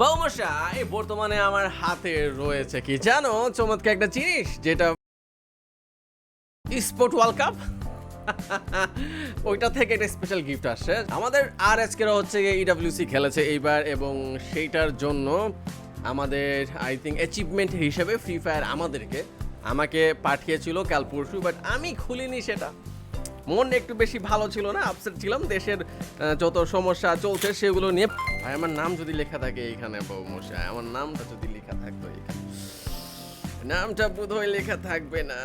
বৌমশাই বর্তমানে আমার হাতে রয়েছে কি জানো? চমৎকার একটা জিনিস, যেটা স্পোর্ট ওয়ার্ল্ড কাপ ওইটা থেকে একটা স্পেশাল গিফট আসছে আমাদের আর আজকের হচ্ছে ইডাব্লিউসি খেলেছে এইবার, এবং সেইটার জন্য আমাদের আই থিঙ্ক অ্যাচিভমেন্ট হিসেবে ফ্রি ফায়ার আমাদেরকে, আমাকে পাঠিয়েছিল কাল পরশু বাট আমি খুলিনি সেটা। মন একটু বেশি ভালো ছিল না আপসেট ছিলাম। দেশের যত সমস্যা চলছে সেগুলো নিয়ে, ভাই, আমার নাম যদি লেখা থাকে এইখানে বৌমশাই আমার নামটা যদি লেখা থাকতো এখানে। নামটা বোধহয় লেখা থাকবে না,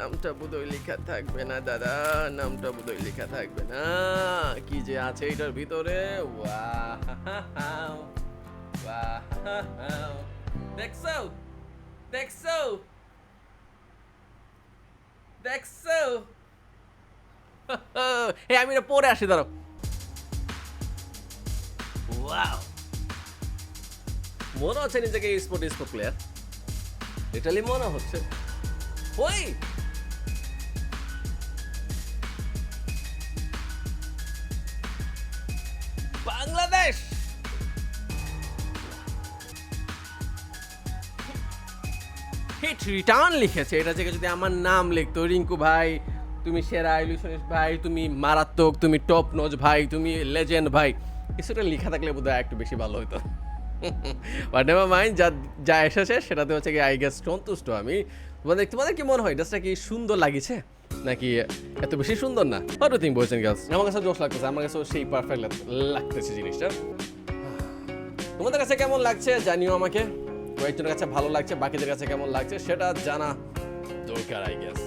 নামটা বোধহয় লেখা থাকবে না, দাদা, নামটা বোধহয় লেখা থাকবে না। কি যে আছে এটার ভিতরে দেখছ দেখছ দেখছ। এই আমি এটা পরে আসি, দাঁড়াও। ওয়াও মনে হচ্ছে নিজেকে স্পোর্ট স্পোর্ট প্লেয়ার লিটারালি মনে হচ্ছে। ওই! বাংলাদেশ! হিট রিটার্ন লিখেছে। এটা থেকে যদি আমার নাম লিখতো, রিঙ্কু ভাই তুমি সেরা ইলুশনিস্ট ভাই, তুমি মারাত্মক, তুমি টপ নজ ভাই, তুমি লেজেন্ড ভাই। কিছুটা লেখা থাকলে বোধ একটু বেশি ভালো হতো বাট নেভার মাইন্ড যা যা এসেছে সেটাতে হচ্ছে কি আই গেস সন্তুষ্ট আমি। তোমাদের তোমাদের কি মনে হয়? ড্রেসটা কি সুন্দর লাগিছে? নাকি এত বেশি সুন্দর না? থিঙ্ক বয়েস অ্যান্ড গার্লস আমার কাছে জোশ লাগতেছে, আমার কাছে সেই পারফেক্ট লাগতেছে জিনিসটা। তোমাদের কাছে কেমন লাগছে জানিও আমাকে। কয়েকজনের কাছে ভালো লাগছে, বাকিদের কাছে কেমন লাগছে সেটা জানা দরকার আই গেস